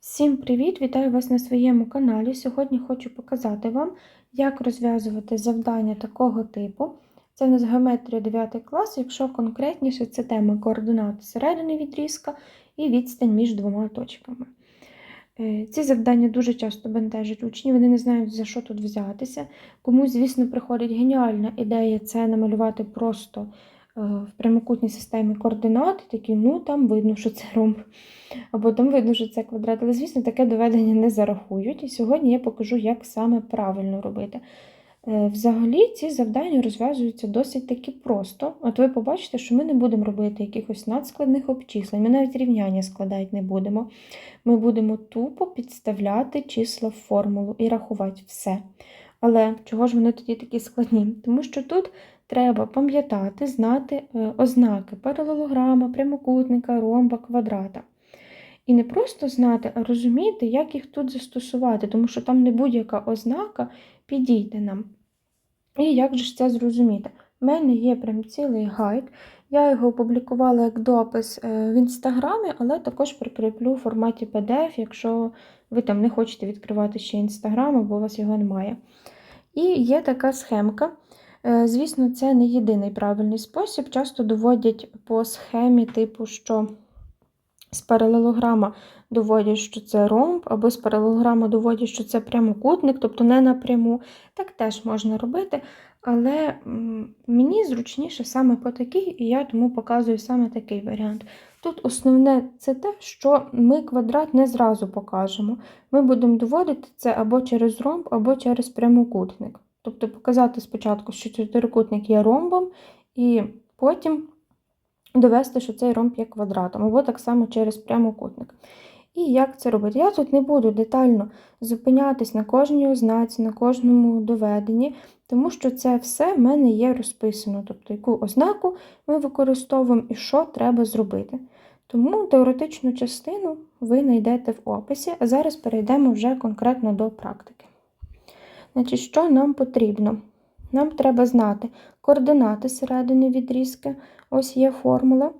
Всім привіт! Вітаю вас на своєму каналі. Сьогодні хочу показати вам, як розв'язувати завдання такого типу. Це у нас геометрія 9 клас, якщо конкретніше, це тема координати середини відрізка і відстань між двома точками. Е, Ці завдання дуже часто бентежать учні, вони не знають, за що тут взятися. Комусь, звісно, приходить геніальна ідея це намалювати просто в прямокутній системі координат, такі, ну там видно, що це ромб або там видно, що це квадрат. Але, звісно, таке доведення не зарахують. І сьогодні я покажу, як саме правильно робити. Е, Взагалі, ці завдання розв'язуються досить таки просто. От ви побачите, що ми не будемо робити якихось надскладних обчислень, ми навіть рівняння складати не будемо. Ми будемо тупо підставляти числа в формулу і рахувати все. Але чого ж вони тоді такі складні? Тому що тут треба пам'ятати, знати е, ознаки паралелограма, прямокутника, ромба, квадрата. І не просто знати, а розуміти, як їх тут застосувати, тому що там не будь-яка ознака підійде нам. І як же ж це зрозуміти? У мене є прям цілий гайд. Я його опублікувала як допис е, в інстаграмі, але також прикріплю в форматі PDF, якщо ви там не хочете відкривати ще інстаграм, або у вас його немає. І є така схемка. Е, Звісно, це не єдиний правильний спосіб. Часто доводять по схемі, типу, що з паралелограма доводять, що це ромб, або з паралелограма доводять, що це прямокутник, тобто не напряму. Так теж можна робити. Але мені зручніше саме по такій, і я тому показую саме такий варіант. Тут основне це те, що ми квадрат не зразу покажемо. Ми будемо доводити це або через ромб, або через прямокутник. Тобто показати спочатку, що чотирикутник є ромбом, і потім довести, що цей ромб є квадратом, або так само через прямокутник. І як це робити? Я тут не буду детально зупинятись на кожній ознаці, на кожному доведенні, тому що це все в мене є розписано, тобто яку ознаку ми використовуємо і що треба зробити. Тому теоретичну частину ви знайдете в описі, а зараз перейдемо вже конкретно до практики. Значить, що нам потрібно? Нам треба знати координати середини відрізки, ось є формула,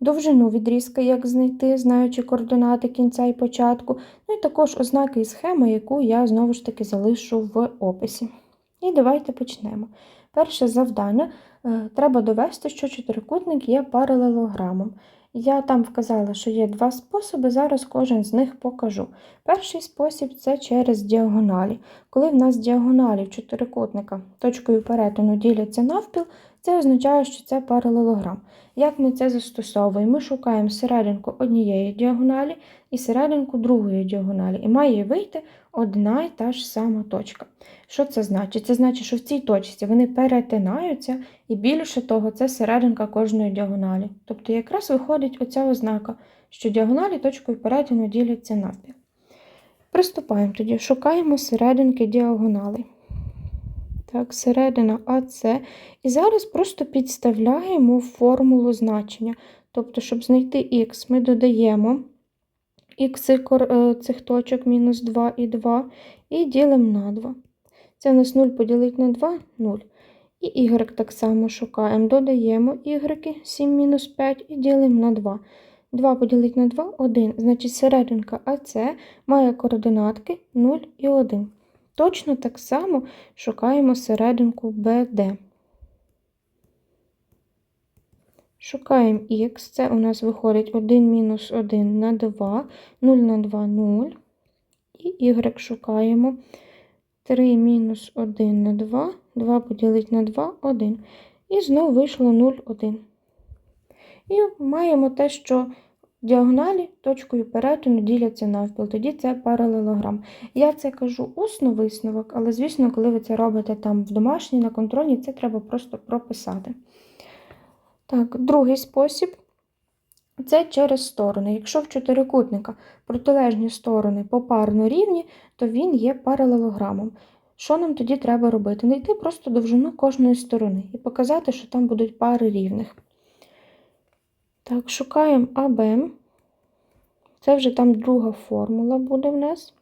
довжину відрізка, як знайти, знаючи координати кінця і початку, ну і також ознаки і схеми, яку я знову ж таки залишу в описі. І давайте почнемо. Перше завдання е, треба довести, що чотирикутник є паралелограмом. Я там вказала, що є два способи, зараз кожен з них покажу. Перший спосіб це через діагоналі. Коли в нас діагоналі чотирикутника точкою перетину діляться навпіл, це означає, що це паралелограм. Як ми це застосовуємо? Ми шукаємо серединку однієї діагоналі і серединку другої діагоналі, і має вийти одна й та ж сама точка. Що це значить? Це значить, що в цій точці вони перетинаються, і більше того, це серединка кожної діагоналі. Тобто якраз виходить оця ознака, що діагоналі точкою перетину діляться навпіл. Приступаємо тоді, шукаємо серединки діагоналей. Так, середина АС. І зараз просто підставляємо формулу значення. Тобто, щоб знайти х, ми додаємо х цих точок мінус 2 і 2 і ділимо на 2. Це у нас 0 поділити на 2 0. І y так само шукаємо. Додаємо y 7 мінус 5 і ділимо на 2. 2 поділити на 2 1. Значить, серединка АС має координатки 0 і 1. Точно так само шукаємо серединку BD. Шукаємо х, це у нас виходить 1 мінус 1 на 2, 0 на 2 0. І y шукаємо 3 мінус 1 на 2, 2 поділити на 2 1. І знову вийшло 0, 1. І маємо те, що Діагоналі точкою перетину діляться навпіл, тоді це паралелограм. Я це кажу усно висновок, але, звісно, коли ви це робите там в домашній, на контрольній, це треба просто прописати. Так, другий спосіб це через сторони. Якщо в чотирикутника протилежні сторони попарно рівні, то він є паралелограмом. Що нам тоді треба робити? Знайти просто довжину кожної сторони і показати, що там будуть пари рівних. Так, шукаємо АБ. Це вже там друга формула буде в нас.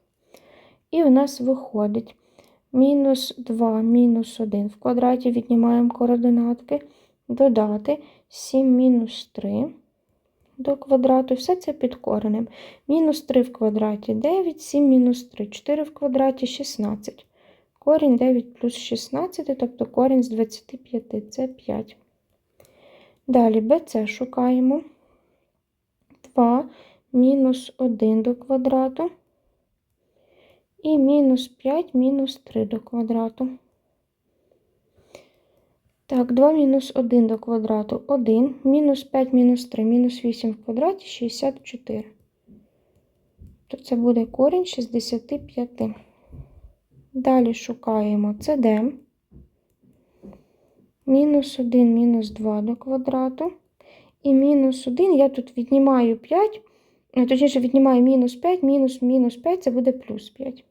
І в нас виходить мінус 2, мінус 1 в квадраті віднімаємо координатки, додати 7 мінус 3 до квадрату, все це під коренем. Мінус 3 в квадраті 9, 7 мінус 3, 4 в квадраті 16. Корінь 9 плюс 16, тобто корінь з 25 це 5. Далі BC шукаємо. 2 мінус 1 до квадрату. І мінус 5 мінус 3 до квадрату. Так, 2 мінус 1 до квадрату 1, мінус 5 мінус 3, мінус 8 в квадраті 64. То це буде корінь 65. Далі шукаємо CD. Мінус 1, мінус 2 до квадрату. І мінус 1, я тут віднімаю 5, е, точніше, віднімаю мінус 5, мінус мінус 5, це буде плюс 5.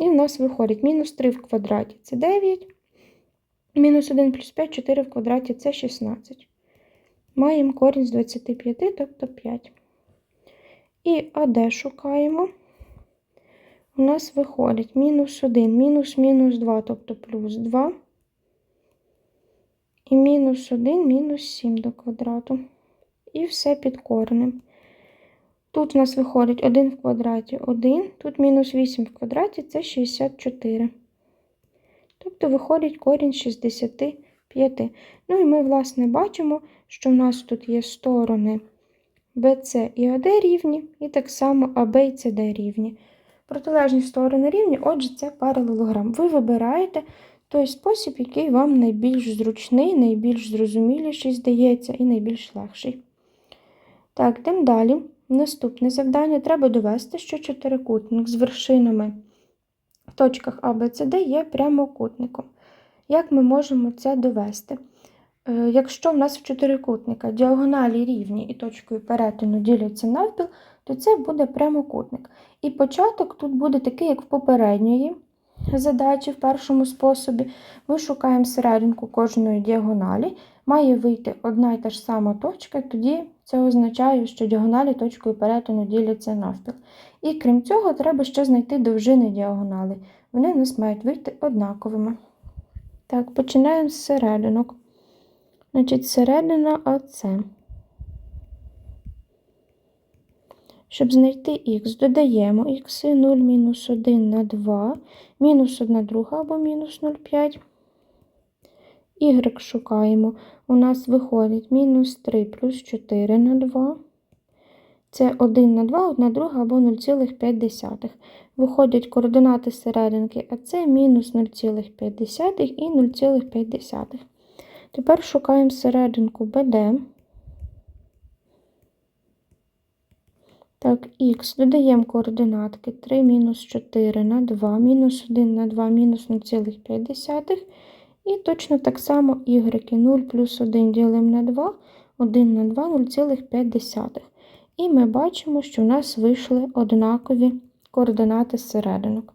І в нас виходить мінус 3 в квадраті це 9. Мінус 1 плюс 5, 4 в квадраті це 16. Маємо корінь з 25, тобто 5. І АД шукаємо. У нас виходить мінус 1, мінус мінус 2, тобто плюс 2. І мінус 1, мінус 7 до квадрату. І все під коренем. Тут у нас виходить 1 в квадраті 1, тут мінус 8 в квадраті це 64. Тобто виходить корінь 65. Ну і ми, власне, бачимо, що в нас тут є сторони BC і AD рівні, і так само AB і CD рівні. Протилежні сторони рівні, отже, це паралелограм. Ви вибираєте той спосіб, який вам найбільш зручний, найбільш зрозуміліший, здається, і найбільш легший. Так, йдемо далі. Наступне завдання треба довести, що чотирикутник з вершинами в точках А, Б, С, Д є прямокутником. Як ми можемо це довести? Е, Якщо в нас в чотирикутника діагоналі рівні і точкою перетину діляться навпіл, то це буде прямокутник. І початок тут буде такий, як в попередньої задачі, в першому способі. Ми шукаємо серединку кожної діагоналі, має вийти одна і та ж сама точка, тоді це означає, що діагоналі точкою перетину діляться навпіл. І крім цього, треба ще знайти довжини діагонали. Вони в нас мають вийти однаковими. Так, починаємо з серединок. Значить, середина АЦ. Щоб знайти х, додаємо х 0 мінус 1 на 2, мінус 1 друга або мінус 0,5. Y шукаємо. У нас виходить мінус 3 плюс 4 на 2. Це 1 на 2, 1 друга або 0,5. Виходять координати серединки, а це мінус 0,5 і 0,5. Тепер шукаємо серединку BD. Так, х додаємо координатки 3 мінус 4 на 2, мінус 1 на 2, мінус 0,5. І точно так само y 0 плюс 1 ділимо на 2, 1 на 2 0,5. І ми бачимо, що в нас вийшли однакові координати серединок.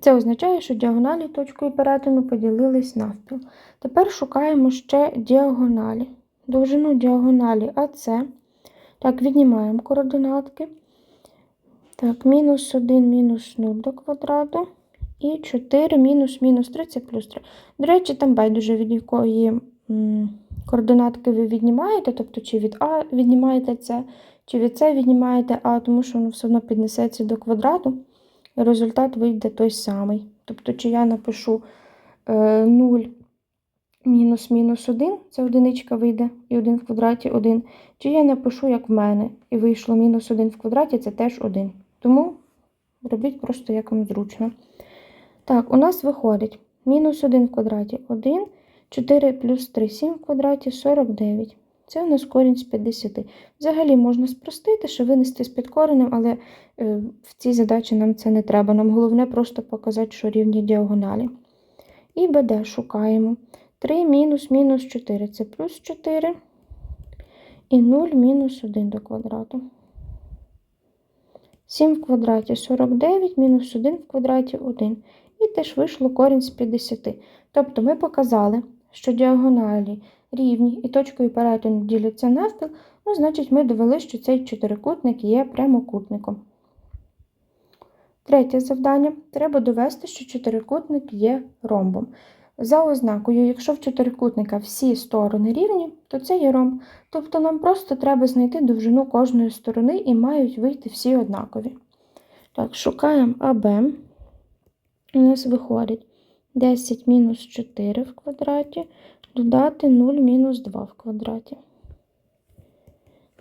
Це означає, що діагоналі точкою перетину поділились навпіл. Тепер шукаємо ще діагоналі. Довжину діагоналі АС. Так, віднімаємо координатки. Так, мінус 1, мінус 0 до квадрату. І 4 мінус мінус 3 це плюс 3. До речі, там байдуже від якої координатки ви віднімаєте, тобто чи від А віднімаєте це, чи від С віднімаєте А, тому що воно все одно піднесеться до квадрату, і результат вийде той самий. Тобто, чи я напишу е, 0 мінус мінус 1, це одиничка вийде, і 1 в квадраті 1. Чи я напишу, як в мене, і вийшло мінус 1 в квадраті, це теж 1. Тому робіть просто як вам зручно. Так, у нас виходить мінус 1 в квадраті 1, 4 плюс 3, 7 в квадраті 49. Це у нас корінь з 50. Взагалі можна спростити, що винести з підкореним, але е, в цій задачі нам це не треба. Нам головне просто показати, що рівні діагоналі. І БД шукаємо. 3 мінус мінус 4 це плюс 4. І 0 мінус 1 до квадрату. 7 в квадраті 49, мінус 1 в квадраті 1. І теж вийшло корінь з 50. Тобто ми показали, що діагоналі рівні і точкою перетину діляться навпіл, ну, значить, ми довели, що цей чотирикутник є прямокутником. Третє завдання. Треба довести, що чотирикутник є ромбом. За ознакою, якщо в чотирикутника всі сторони рівні, то це є ромб. Тобто нам просто треба знайти довжину кожної сторони і мають вийти всі однакові. Так, шукаємо АБ. У нас виходить 10 мінус 4 в квадраті, додати 0 мінус 2 в квадраті.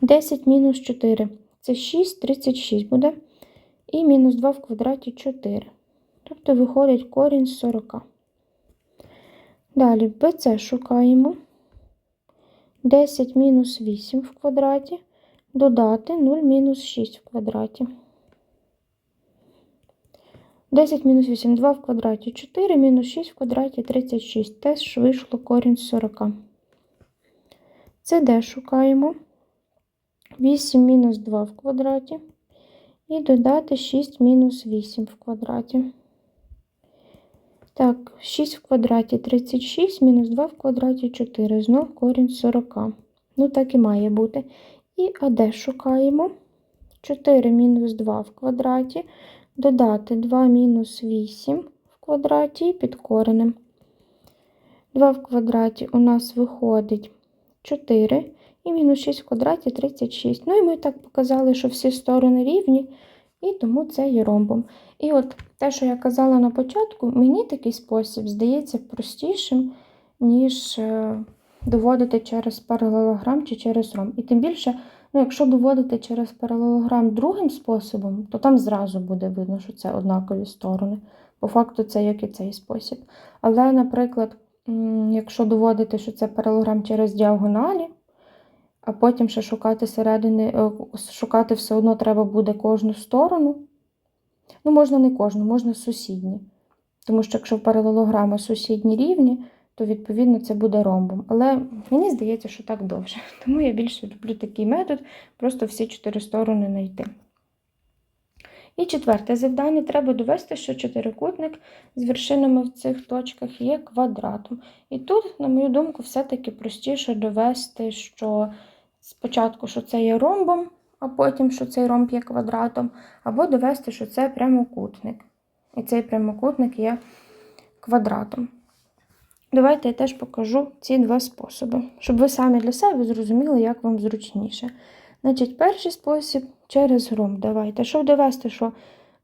10 мінус 4 це 6, 36 буде. І мінус 2 в квадраті 4. Тобто виходить корінь з 40. Далі BC шукаємо. 10 мінус 8 в квадраті, додати 0 мінус 6 в квадраті. 10 мінус 8, 2 в квадраті 4, мінус 6 в квадраті 36. Теж вийшло корінь з 40. Це шукаємо? 8 мінус 2 в квадраті. І додати 6 мінус 8 в квадраті. Так, 6 в квадраті 36, мінус 2 в квадраті 4. Знов корінь 40. Ну, так і має бути. І АД шукаємо. 4 мінус 2 в квадраті. Додати 2 мінус 8 в квадраті і під коренем. 2 в квадраті у нас виходить 4. І мінус 6 в квадраті 36. Ну і ми так показали, що всі сторони рівні, і тому це є ромбом. І от те, що я казала на початку, мені такий спосіб здається простішим, ніж е, доводити через паралелограм чи через ромб. І тим більше, ну, якщо доводити через паралелограм другим способом, то там зразу буде видно, що це однакові сторони. По факту, це як і цей спосіб. Але, наприклад, якщо доводити, що це паралелограм через діагоналі, а потім ще шукати середини, е, шукати все одно треба буде кожну сторону. Ну, можна не кожну, можна сусідні. Тому що якщо паралелограма сусідні рівні, то відповідно це буде ромбом. Але мені здається, що так довше. Тому я більше люблю такий метод, просто всі чотири сторони знайти. І четверте завдання треба довести, що чотирикутник з вершинами в цих точках є квадратом. І тут, на мою думку, все-таки простіше довести, що спочатку, що це є ромбом, а потім, що цей ромб є квадратом, або довести, що це прямокутник. І цей прямокутник є квадратом. Давайте я теж покажу ці два способи, щоб ви самі для себе зрозуміли, як вам зручніше. Значить, перший спосіб через ромб. Давайте. Щоб довести, що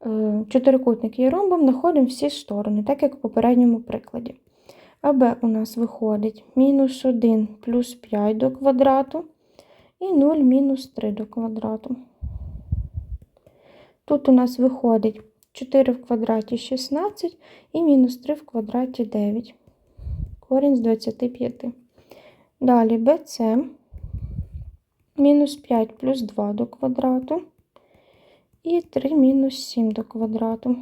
е, чотирикутник є ромбом, знаходимо всі сторони, так як в попередньому прикладі. АБ у нас виходить мінус 1 плюс 5 до квадрату і 0 мінус 3 до квадрату. Тут у нас виходить 4 в квадраті 16 і мінус 3 в квадраті 9. Корінь з 25. Далі BC мінус 5 плюс 2 до квадрату і 3 мінус 7 до квадрату.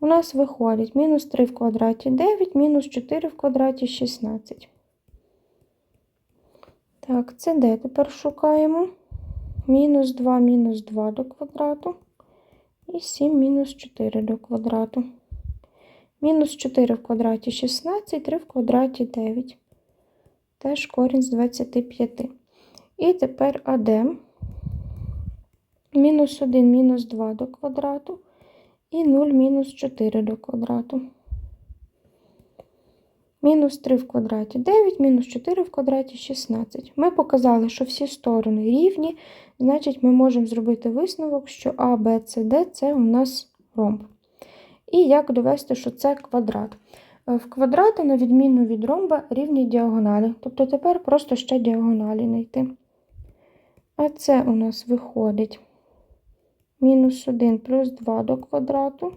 У нас виходить мінус 3 в квадраті 9, мінус 4 в квадраті 16. Так, це де тепер шукаємо? Мінус 2 мінус 2 до квадрату і 7 мінус 4 до квадрату. Мінус 4 в квадраті 16, 3 в квадраті 9. Теж корінь з 25. І тепер АД. Мінус 1 мінус 2 до квадрату і 0 мінус 4 до квадрату. Мінус 3 в квадраті 9, мінус 4 в квадраті 16. Ми показали, що всі сторони рівні, значить, ми можемо зробити висновок, що А, Б, С, Д це у нас ромб. І як довести, що це квадрат. Е, В квадрати, на відміну від ромба, рівні діагоналі. Тобто тепер просто ще діагоналі знайти. А це у нас виходить мінус 1 плюс 2 до квадрату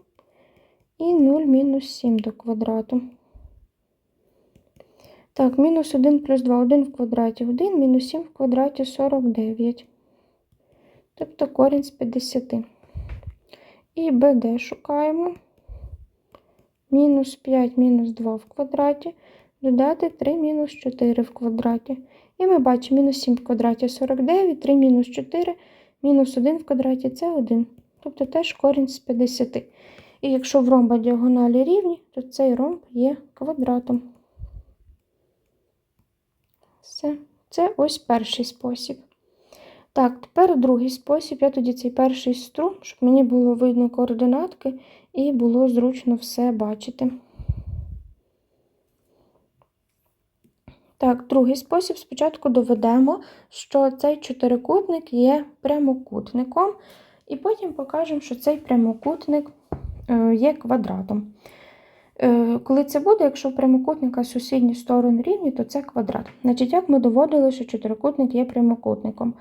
і 0 мінус 7 до квадрату. Так, мінус 1 плюс 2, 1 в квадраті 1, мінус 7 в квадраті 49. Тобто корінь з 50. І БД шукаємо. Мінус 5 мінус 2 в квадраті, додати 3 мінус 4 в квадраті. І ми бачимо мінус 7 в квадраті 49, 3 мінус 4, мінус 1 в квадраті це 1. Тобто теж корінь з 50. І якщо в ромба діагоналі рівні, то цей ромб є квадратом. Все. Це ось перший спосіб. Так, тепер другий спосіб. Я тоді цей перший стру, щоб мені було видно координатки і було зручно все бачити. Так, другий спосіб спочатку доведемо, що цей чотирикутник є прямокутником, і потім покажемо, що цей прямокутник е, є квадратом. Е, Коли це буде, якщо у прямокутника сусідні сторони рівні, то це квадрат. Значить, як ми доводили, що чотирикутник є прямокутником?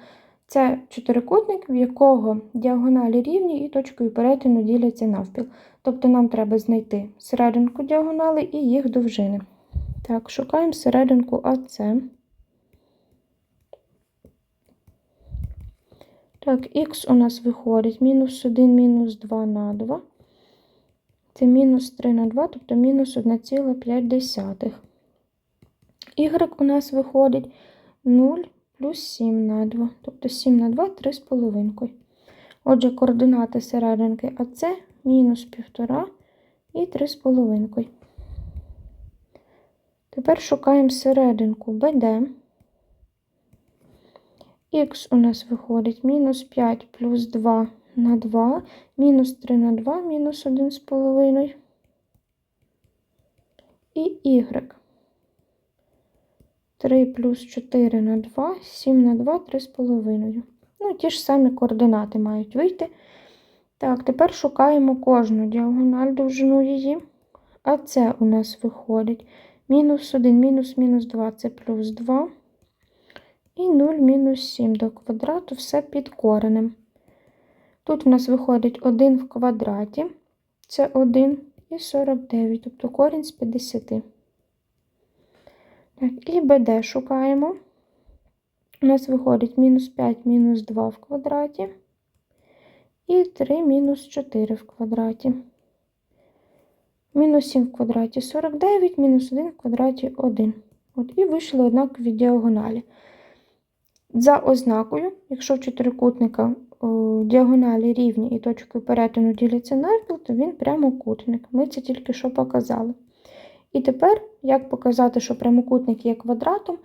Це чотирикутник, в якого діагоналі рівні і точкою перетину діляться навпіл. Тобто нам треба знайти серединку діагонали і їх довжини. Так, шукаємо серединку АЦ. Так, х у нас виходить мінус 1, мінус 2 на 2. Це мінус 3 на 2, тобто мінус 1,5. Y у нас виходить 0 плюс 7 на 2, тобто 7 на 2 3,5. Отже, координати серединки АЦ мінус 1,5 і 3,5. Тепер шукаємо серединку BD. Х у нас виходить мінус 5 плюс 2 на 2, мінус 3 на 2, мінус 1,5. І y. 3 плюс 4 на 2, 7 на 2, 3,5. Ну, ті ж самі координати мають вийти. Так, тепер шукаємо кожну діагональ довжину її. А це у нас виходить мінус 1, мінус мінус 2 це плюс 2. І 0 мінус 7 до квадрату все під коренем. Тут у нас виходить 1 в квадраті, це 1 і 49, тобто корінь з 50. Так, і БД шукаємо. У нас виходить мінус 5 мінус 2 в квадраті. І 3 мінус 4 в квадраті. Мінус 7 в квадраті 49, мінус 1 в квадраті 1. От, І вийшли однакові діагоналі. За ознакою, якщо в чотирикутника діагоналі рівні і точкою перетину діляться навпіл, то він прямокутник. Ми це тільки що показали. І тепер, як показати, що прямокутник є квадратом,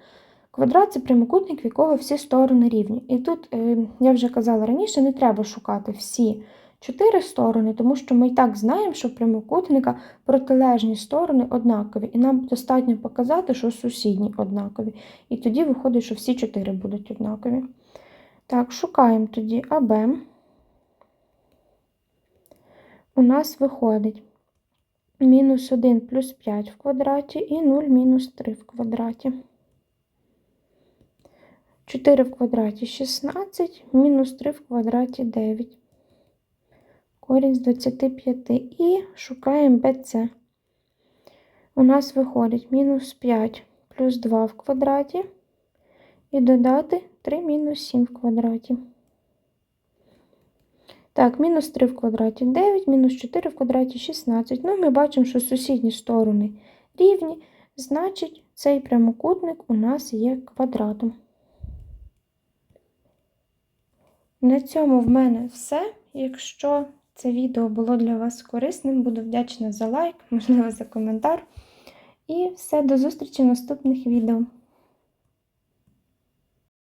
квадрат це прямокутник, в якого всі сторони рівні. І тут, е, я вже казала раніше, не треба шукати всі чотири сторони, тому що ми і так знаємо, що в прямокутника протилежні сторони однакові. І нам достатньо показати, що сусідні однакові. І тоді виходить, що всі чотири будуть однакові. Так, шукаємо тоді АБ. У нас виходить мінус 1 плюс 5 в квадраті і 0 мінус 3 в квадраті. 4 в квадраті 16, мінус 3 в квадраті 9. Корінь з 25. І шукаємо BC. У нас виходить мінус 5 плюс 2 в квадраті. І додати 3 мінус 7 в квадраті. Так, мінус 3 в квадраті 9, мінус 4 в квадраті 16. Ну, ми бачимо, що сусідні сторони рівні, значить, цей прямокутник у нас є квадратом. На цьому в мене все. Якщо це відео було для вас корисним, буду вдячна за лайк, можливо, за коментар. І все, до зустрічі в наступних відео.